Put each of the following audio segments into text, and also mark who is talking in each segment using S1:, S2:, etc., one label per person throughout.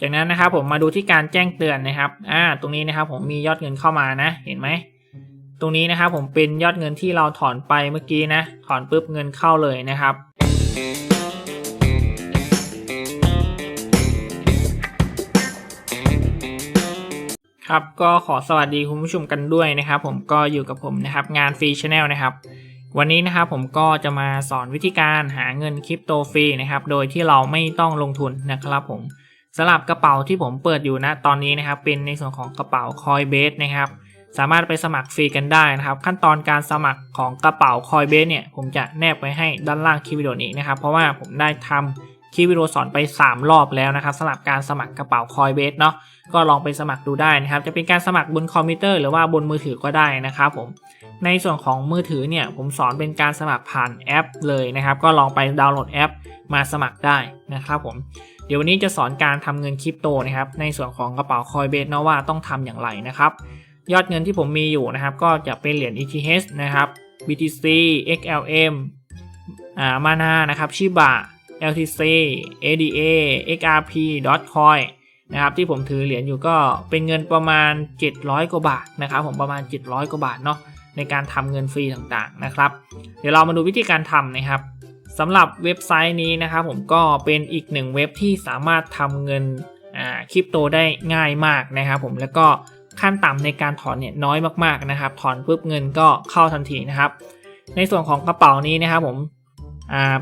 S1: จากนั้นนะครับผมมาดูที่การแจ้งเตือนนะครับ อ่า ตรงนี้นะครับผมมียอดเงินเข้ามานะ เห็นไหม ตรงนี้นะครับผมเป็นยอดเงินที่เราถอนไปเมื่อกี้นะ ถอนปุ๊บเงินเข้าเลยนะครับ ครับ ก็ขอสวัสดีคุณผู้ชมกันด้วยนะครับ ผมก็อยู่กับผมนะครับงานฟรีชาแนลนะครับ วันนี้นะครับผมก็จะมาสอนวิธีการหาเงินคริปโตฟรีนะครับ โดยที่เราไม่ต้องลงทุนนะครับผม สำหรับกระเป๋าที่ผมเปิดอยู่นะตอนนี้นะครับ เป็นในส่วนของกระเป๋า Coinbase นะครับสามารถไปสมัครฟรีกันได้นะครับ ขั้นตอนการสมัครของกระเป๋า Coinbase เนี่ยผมจะแนบไว้ให้ด้านล่างคลิปวิดีโอนี้นะครับ เพราะว่าผมได้ทำคลิปวิดีโอสอนไป 3 รอบแล้วนะครับสำหรับการสมัครกระเป๋า Coinbase เนาะก็ลองไปสมัครดูได้นะครับ จะเป็นการสมัครบนคอมพิวเตอร์หรือว่าบนมือถือก็ได้นะครับผมในส่วนของมือถือเนี่ยผมสอนเป็นการสมัครผ่านแอปเลยนะครับ ก็ลองไปดาวน์โหลดแอปมาสมัครได้นะครับผม เดี๋ยววันนี้จะสอนการทำเงินคริปโตนะครับในส่วนของกระเป๋า Coinbase นะว่าต้องทำอย่างไรนะครับ ยอดเงินที่ผมมีอยู่นะครับ ก็จะเป็นเหรียญ ETH นะครับ BTC XLM อ่า Mana นะครับ Shiba LTC ADA XRP Dogecoin นะครับที่ผมถือเหรียญอยู่ก็เป็นเงินประมาณ 700 กว่าบาทนะครับ ผมประมาณ 700 กว่าบาทเนาะในการทำเงินฟรีต่างๆนะครับ เดี๋ยวเรามาดูวิธีการทำนะครับ สำหรับเว็บไซต์นี้นะครับผมก็เป็นอีกหนึ่งเว็บที่สามารถทำเงินคริปโตได้ง่ายมากนะครับผมแล้วก็ขั้นต่ำในการถอนเนี่ยน้อยมากๆนะครับ ถอนปุ๊บเงินก็เข้าทันทีนะครับ ในส่วนของกระเป๋านี้นะครับผม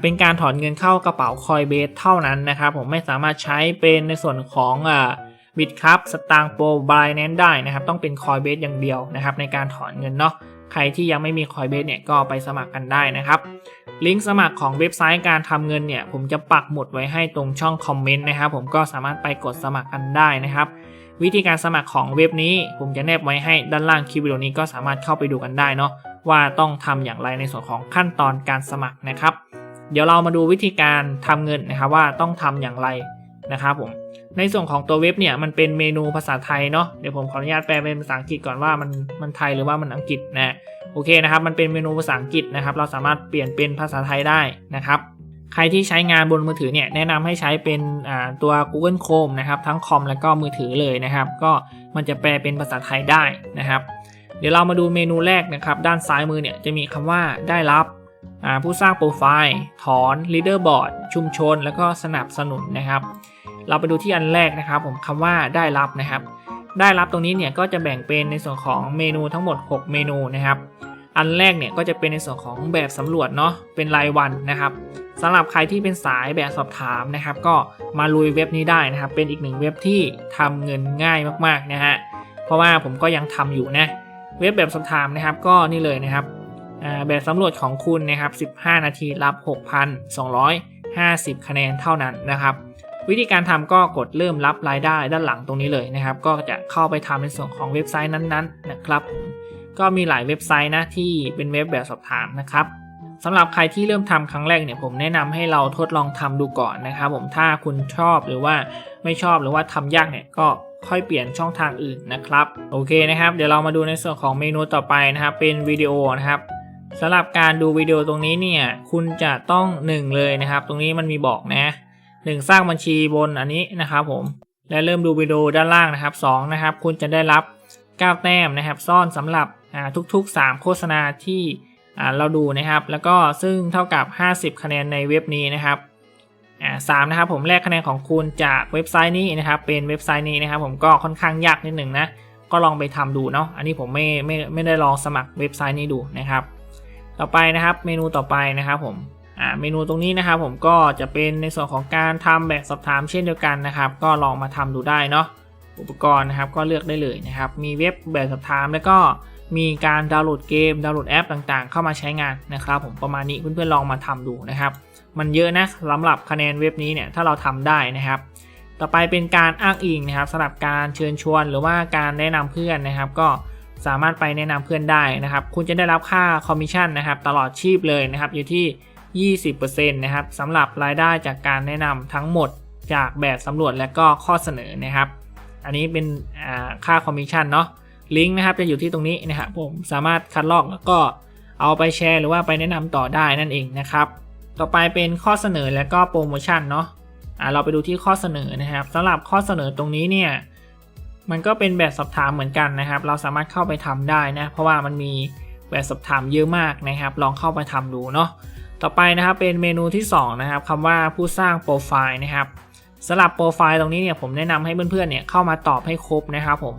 S1: เป็นการถอนเงินเข้ากระเป๋า Coinbase เท่านั้นนะครับ ผมไม่สามารถใช้เป็นในส่วนของบิตครับสตางโปรบายนั้นได้นะครับ ต้องเป็น Coinbase อย่างเดียวนะครับ ในการถอนเงินเนาะ ใครที่ยังไม่มี Coinbase เนี่ยก็ไปสมัครกันได้นะครับ ลิงก์สมัครของเว็บไซต์การทำเงินเนี่ยผมจะปักหมุดไว้ให้ตรงช่องคอมเมนต์นะครับผมก็สามารถไปกดสมัครกันได้นะครับ วิธีการสมัครของเว็บนี้ผมจะแนบไว้ให้ด้านล่างคลิปวิดีโอนี้ก็สามารถเข้าไปดูกันได้เนาะว่าต้องทำอย่างไรในส่วนของขั้นตอนการสมัครนะครับ เดี๋ยวเรามาดูวิธีการทำเงินนะครับว่าต้องทำอย่างไรนะครับผม ในส่วนของตัวเว็บเนี่ยมันเป็นเมนูภาษาไทยเนาะเดี๋ยวผมขออนุญาตแปลเป็นภาษาอังกฤษก่อนว่ามันมันไทยหรือว่ามันอังกฤษนะโอเคนะครับมันเป็นเมนูภาษาอังกฤษนะครับเราสามารถเปลี่ยนเป็นภาษาไทยได้นะครับใครที่ใช้งานบนมือถือเนี่ยแนะนำให้ใช้เป็นตัว Google Chrome นะครับทั้งคอมแล้วก็มือถือเลยนะครับ ก็มันจะแปลเป็นภาษาไทยได้นะครับ เดี๋ยวเรามาดูเมนูแรกนะครับ ด้านซ้ายมือเนี่ยจะมีคำว่าได้รับผู้สร้างโปรไฟล์ ถอน leaderboard ชุมชน แล้วก็สนับสนุนนะครับ เราไปดูที่อันแรกนะครับ ผมคำว่าได้รับนะครับ ได้รับตรงนี้เนี่ยก็จะแบ่งเป็นในส่วนของเมนูทั้งหมด 6 เมนูนะครับ อันแรกเนี่ยก็จะเป็นในส่วนของแบบสำรวจเนาะเป็นรายวันนะครับสำหรับใครที่เป็นสายแบบสอบถามนะครับ ก็มาลุยเว็บนี้ได้นะครับ เป็นอีกหนึ่งเว็บที่ทำเงินง่ายมากๆนะฮะเพราะว่าผมก็ยังทำอยู่นะเว็บแบบสอบถามนะครับ ก็นี่เลยนะครับแบบสำรวจของคุณนะครับ 15 นาทีรับ 6,250 คะแนนเท่านั้นนะครับ วิธีการทำก็กดเริ่มรับรายได้ด้านหลังตรงนี้เลยนะครับ ก็จะเข้าไปทำในส่วนของเว็บไซต์นั้นๆนะครับ ก็มีหลายเว็บไซต์นะที่เป็นเว็บแบบสอบถามนะครับสำหรับใครที่เริ่มทำครั้งแรกเนี่ยผมแนะนำให้เราทดลองทำดูก่อนนะครับ ผมถ้าคุณชอบหรือว่าไม่ชอบหรือว่าทำยากเนี่ยก็ค่อยเปลี่ยนช่องทางอื่นนะครับโอเคนะครับ เดี๋ยวเรามาดูในส่วนของเมนูต่อไปนะครับเป็นวิดีโอนะครับสำหรับการดูวิดีโอตรงนี้เนี่ยคุณจะต้อง 1 เลยนะครับ ตรงนี้มันมีบอกนะ หนึ่งสร้างบัญชีบนอันนี้นะครับผมและเริ่มดูวิดีโอด้านล่างนะครับ2นะครับคุณจะได้รับ 9 แต้มนะครับ ซ่อนสำหรับทุกๆ 3 โฆษณาที่เราดูนะครับ แล้วก็ซึ่งเท่ากับ 50 คะแนนในเว็บนี้นะครับสามนะครับผมแลกคะแนนของคุณจากเว็บไซต์นี้นะครับ เป็นเว็บไซต์นี้นะครับ ผมก็ค่อนข้างยากนิดหนึ่งนะก็ลองไปทำดูเนาะอันนี้ผมไม่ไม่ไม่ได้ลองสมัครเว็บไซต์นี้ดูนะครับ ต่อไปนะครับเมนูต่อไปนะครับผม อ่าเมนูตรงนี้นะครับผมก็จะเป็นในส่วนของการทำแบบสอบถามเช่นเดียวกันนะครับ ก็ลองมาทำดูได้เนาะอุปกรณ์นะครับก็เลือกได้เลยนะครับ มีเว็บแบบสอบถาม แล้วก็มีการดาวน์โหลดเกมดาวน์โหลดแอปต่างๆ เข้ามาใช้งานนะครับ ผมประมาณนี้เพื่อนๆลองมาทำดูนะครับ มันเยอะนะสำหรับคะแนนเว็บนี้เนี่ยถ้าเราทำได้นะครับ ต่อไปเป็นการอ้างอิงนะครับสำหรับการเชิญชวน หรือว่าการแนะนำเพื่อนนะครับ ก็สามารถไปแนะนำเพื่อนได้นะครับ คุณจะได้รับค่าคอมมิชชั่นนะครับ ตลอดชีพเลยนะครับ อยู่ที่ 20%นะครับสำหรับรายได้จากการแนะนำทั้งหมดจากแบบสำรวจและก็ข้อเสนอนะครับ อันนี้เป็นค่าคอมมิชชั่นเนาะลิงก์นะครับจะอยู่ที่ตรงนี้นะครับผมสามารถคัดลอกแล้วก็เอาไปแชร์หรือว่าไปแนะนำต่อได้นั่นเองนะครับต่อไปเป็นข้อเสนอและก็โปรโมชั่นเนาะอ่าเราไปดูที่ข้อเสนอนะครับสำหรับข้อเสนอตรงนี้เนี่ยมันก็เป็นแบบสอบถามเหมือนกันนะครับ เราสามารถเข้าไปทำได้นะ เพราะว่ามันมีแบบสอบถามเยอะมากนะครับ ลองเข้าไปทำดูเนาะ ต่อไปนะครับเป็นเมนูที่สองนะครับคำว่าผู้สร้างโปรไฟล์นะครับสำหรับโปรไฟล์ตรงนี้เนี่ยผมแนะนำให้เพื่อนๆเนี่ยเข้ามาตอบให้ครบนะครับผม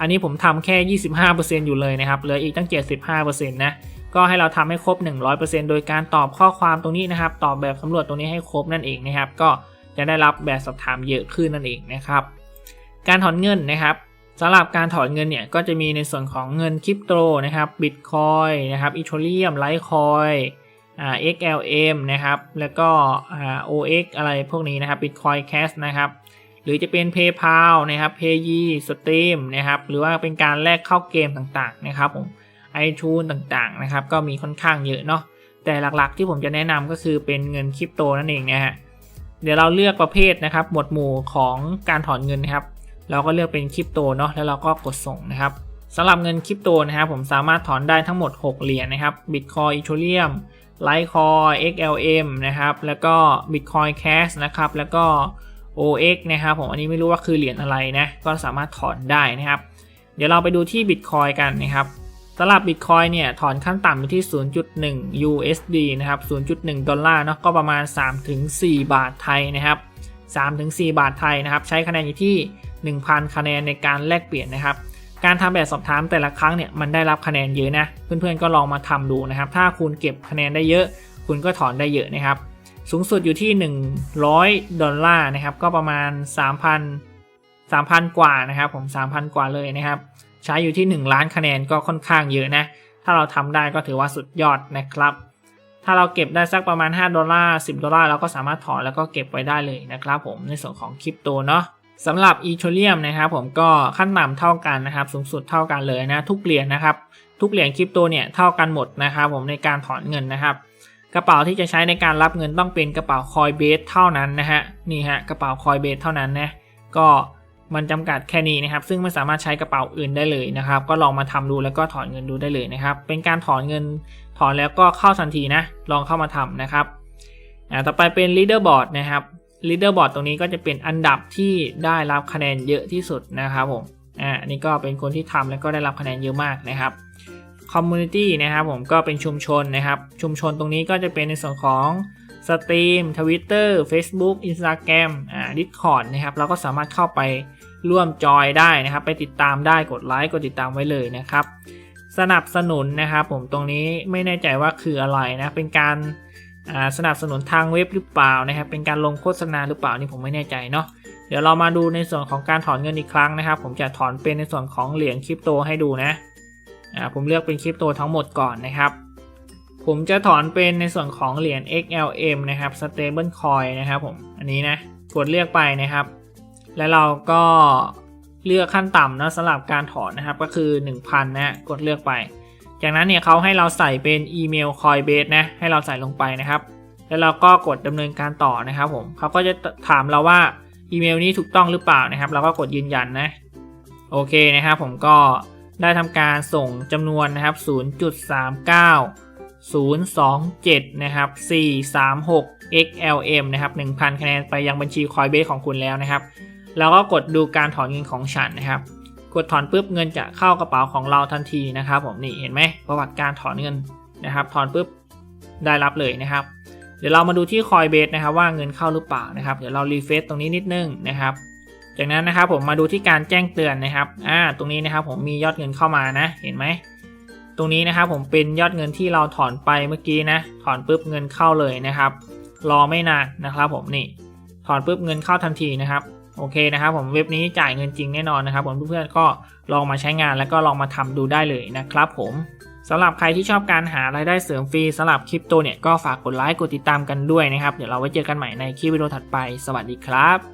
S1: อันนี้ผมทำแค่ 25%อยู่เลยนะครับเหลืออีกตั้ง 75%นะก็ให้เราทำให้ครบ 100%โดยการตอบข้อความตรงนี้นะครับ ตอบแบบสำรวจตรงนี้ให้ครบนั่นเองนะครับ ก็จะได้รับแบบสอบถามเยอะขึ้นนั่นเองนะครับ การถอนเงินนะครับสำหรับการถอนเงินเนี่ยก็จะมีในส่วนของเงินคริปโตนะครับบิตคอยนะครับอีโทเรียมไลท์คอยอ่า XLM นะครับ แล้วก็ OX อะไรพวกนี้นะครับ Bitcoin Cash นะครับ หรือจะเป็น PayPal นะครับ Paye Stream นะครับ หรือว่าเป็นการแลกเข้าเกมต่างๆ นะครับผม iTunes ต่างๆ นะครับ ก็มีค่อนข้างเยอะเนาะ แต่หลักๆที่ผมจะแนะนำก็คือเป็นเงินคริปโตนั่นเองนะฮะ เดี๋ยวเราเลือกประเภทนะครับ หมวดหมู่ของการถอนเงินนะครับ เราก็เลือกเป็นคริปโตเนาะ แล้วเราก็กดส่งนะครับสำหรับเงินคริปโตนะครับ ผมสามารถถอนได้ทั้งหมด 6 เหรียญนะครับ Bitcoin Ethereum Litecoin XLM นะครับ แล้วก็ Bitcoin Cash นะครับ แล้วก็ OX นะครับผมอันนี้ไม่รู้ว่าคือเหรียญอะไรนะ ก็สามารถถอนได้นะครับ เดี๋ยวเราไปดูที่ Bitcoin กันนะครับสำหรับ Bitcoin เนี่ย ถอนขั้นต่ำอยู่ที่ 0.1 USD นะครับ 0.1 ดอลลาร์เนาะก็ประมาณ 3-4 บาทไทยนะครับ 3-4 บาทไทยนะครับ ใช้คะแนนอยู่ที่ 1,000 คะแนนในการแลกเปลี่ยนนะครับ การทำแบบสอบถามแต่ละครั้งเนี่ยมันได้รับคะแนนเยอะนะเพื่อนๆก็ลองมาทำดูนะครับ ถ้าคุณเก็บคะแนนได้เยอะ คุณก็ถอนได้เยอะนะครับ สูงสุดอยู่ที่ 100 ดอลลาร์นะครับ ก็ประมาณ 3,000 3,000 กว่านะครับ ผม 3,000 กว่าเลยนะครับ ใช้อยู่ที่ 1 ล้านคะแนนก็ค่อนข้างเยอะนะ ถ้าเราทำได้ก็ถือว่าสุดยอดนะครับ ถ้าเราเก็บได้สักประมาณ 5 ดอลลาร์ 10 ดอลลาร์เราก็สามารถถอนแล้วก็เก็บไว้ได้เลยนะครับ ผมในส่วนของคริปโตเนาะ สำหรับอีโทเรียมนะครับผมก็ขั้นต่ำเท่ากันนะครับ สูงสุดเท่ากันเลยนะทุกเหรียญนะครับ ทุกเหรียญคริปโตเนี่ยเท่ากันหมดนะครับผมในการถอนเงินนะครับ กระเป๋าที่จะใช้ในการรับเงินต้องเป็นกระเป๋าคอยเบสเท่านั้นนะฮะนี่ฮะกระเป๋าคอยเบสเท่านั้นนะก็มันจำกัดแค่นี้นะครับ ซึ่งไม่สามารถใช้กระเป๋าอื่นได้เลยนะครับ ก็ลองมาทำดูแล้วก็ถอนเงินดูได้เลยนะครับ เป็นการถอนเงินถอนแล้วก็เข้าทันทีนะ ลองเข้ามาทำนะครับอ่าต่อไปเป็น leaderboard นะครับ leaderboard ตรงนี้ก็จะเป็นอันดับที่ได้รับคะแนนเยอะที่สุดนะครับผมอ่านนี้ก็เป็นคนที่ทำแล้วก็ได้รับคะแนนเยอะมากนะครับ community นะครับผมก็เป็นชุมชนนะครับ ชุมชนตรงนี้ก็จะเป็นในส่วนของสตรีม Twitter Facebook Instagram อ่า Discord นะครับเราก็สามารถเข้าไปร่วมจอยได้นะครับ ไปติดตามได้กดไลค์กดติดตามไว้เลยนะครับ สนับสนุนนะครับผมตรงนี้ไม่แน่ใจว่าคืออะไรนะ เป็นการ สนับสนุนทางเว็บหรือเปล่านะครับ เป็นการลงโฆษณาหรือเปล่านี่ผมไม่แน่ใจเนาะเดี๋ยวเรามาดูในส่วนของการถอนเงินอีกครั้งนะครับ ผมจะถอนเป็นในส่วนของเหรียญคริปโตให้ดูนะอ่าผมเลือกเป็นคริปโตทั้งหมดก่อนนะครับ ผมจะถอนเป็นในส่วนของเหรียญ XLM นะครับ Stable Coin นะครับผมอันนี้นะกดเลือกไปนะครับ แล้วเราก็เลือกขั้นต่ำนะสำหรับการถอนนะครับก็คือ 1,000 นะกดเลือกไป จากนั้นเนี่ยเขาให้เราใส่เป็นอีเมล Coinbase นะให้เราใส่ลงไปนะครับ แล้วเราก็กดดำเนินการต่อนะครับผมเขาก็จะถามเราว่าอีเมลนี้ถูกต้องหรือเปล่านะครับ เราก็กดยืนยันนะโอเคนะครับผมก็ได้ทำการส่งจำนวนนะครับ 0.39 027 นะครับ 436 XLM นะครับ 1,000 คะแนนไปยังบัญชี Coinbase ของคุณแล้วนะครับ แล้วก็กดดูการถอนเงินของฉันนะครับ กดถอนปุ๊บเงินจะเข้ากระเป๋าของเราทันทีนะครับ ผมนี่เห็นไหมประวัติการถอนเงินนะครับ ถอนปุ๊บได้รับเลยนะครับ เดี๋ยวเรามาดูที่ Coinbase นะครับ ว่าเงินเข้าหรือเปล่านะครับเดี๋ยวเรารีเฟซตรงนี้นิดนึงนะครับ จากนั้นนะครับผมมาดูที่การแจ้งเตือนนะครับอ่าตรงนี้นะครับผมมียอดเงินเข้ามานะ เห็นไหมตรงนี้นะครับผมเป็นยอดเงินที่เราถอนไปเมื่อกี้นะ ถอนปุ๊บเงินเข้าเลยนะครับ รอไม่นานนะครับ ผมนี่ถอนปุ๊บเงินเข้าทันทีนะครับ โอเคนะครับผมเว็บนี้จ่ายเงินจริงแน่นอนนะครับผมเพื่อนๆก็ลองมาใช้งานแล้วก็ลองมาทำดูได้เลยนะครับผมสำหรับใครที่ชอบการหารายได้เสริมฟรีสำหรับคริปโตเนี่ยก็ฝากกดไลค์กดติดตามกันด้วยนะครับ เดี๋ยวเราไว้เจอกันใหม่ในคลิปวิดีโอถัดไป สวัสดีครับ